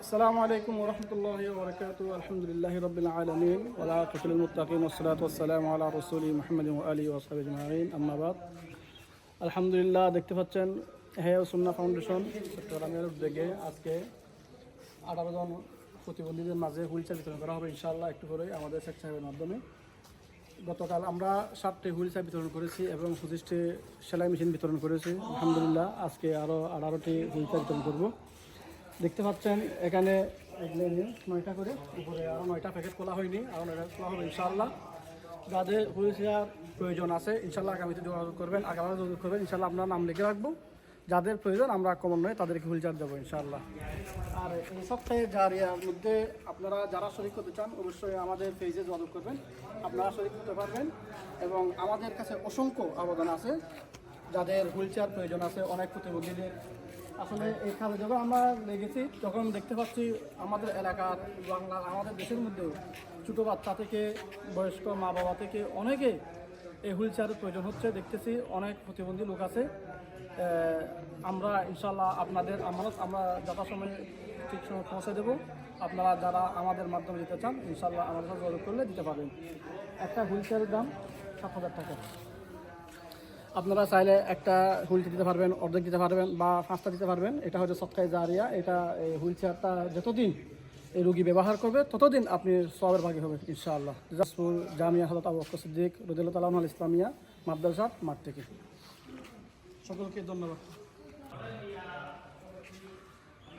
السلام عليكم ورحمة الله وبركاته الحمد لله رب العالمين والعاقبة للمتقين والصلاة والسلام على رسول محمد وآله وصحبه أجمعين أما بعد আলহামদুলিল্লাহ দেখতে পাচ্ছেন হে সুন্না ফাউন্ডেশন চট্টগ্রামের উদ্যোগে আজকে আঠারো জন প্রতিবন্ধীদের মাঝে হুইল চেয়ার বিতরণ করা হবে ইনশাআল্লাহ একটু করে আমাদের শেখ সাহেবের মাধ্যমে গতকাল আমরা ষাটটি হুইল চেয়ার বিতরণ করেছি এবং পঁচিশটি সেলাই মেশিন বিতরণ করেছি আলহামদুলিল্লাহ আজকে আরও আঠারোটি হুইল চেয়ার বিতরণ করবো দেখতে পাচ্ছেন, এখানে নয়টা করে। উপরে আরও নয়টা প্যাকেট খোলা হয়নি আরও নয়টা খোলা হবে ইনশাআল্লাহ। যাদের হুইল চেয়ার প্রয়োজন আছে ইনশাল্লাহ আগামীতে যোগাযোগ করবেন আগামী যোগাযোগ করবেন ইনশাল্লাহ আপনার নাম লিখে রাখব। যাদের প্রয়োজন, আমরা কমন নয়, তাদেরকে হুইল চেয়ার দেবো ইনশাআল্লাহ। আর এই সপ্তাহে জারিয়ার মধ্যে আপনারা যারা শরিক করতে চান, অবশ্যই আমাদের পেজে যোগাযোগ করবেন, আপনারা শরিক করতে পারবেন। এবং আমাদের কাছে অসংখ্য আবেদন আছে, যাদের হুইল চেয়ার প্রয়োজন আছে, অনেক প্রতিবন্ধীদের আসলে এই কাজে যখন আমরা লেগেছি, তখন দেখতে পাচ্ছি আমাদের এলাকার বাংলা, আমাদের দেশের মধ্যেও ছোটো বাচ্চা থেকে বয়স্ক মা বাবা থেকে অনেকে এই হুইল চেয়ারের প্রয়োজন হচ্ছে। দেখতেছি অনেক প্রতিবন্ধী লোক আছে। আমরা ইনশাল্লাহ আপনাদের আমানত, আমরা যথাসময়ে ঠিক সময় পৌঁছে দেবো। আপনারা যারা আমাদের মাধ্যমে দিতে চান ইনশাল্লাহ আমাদের সাথে যোগাযোগ করলে দিতে পারবেন। একটা হুইল চেয়ারের দাম সাত হাজার টাকা। আপনারা চাইলে একটা হুইল দিতে পারবেন, অর্ধেক দিতে পারবেন বা পাঁচটা দিতে পারবেন। এটা হচ্ছে সৎকাই জারিয়া। এটা এই হুইল চেয়ারটা যতদিন এই রুগী ব্যবহার করবে, ততদিন আপনি সবের ভাগে হবে ইনশাআল্লাহ। জাসপুর জামিয়া হজরত আবু বকর সিদ্দিক রদিল্লা তালাম আল ইসলামিয়া মাদ্রাসা মাঠ থেকে। সকলকে ধন্যবাদ।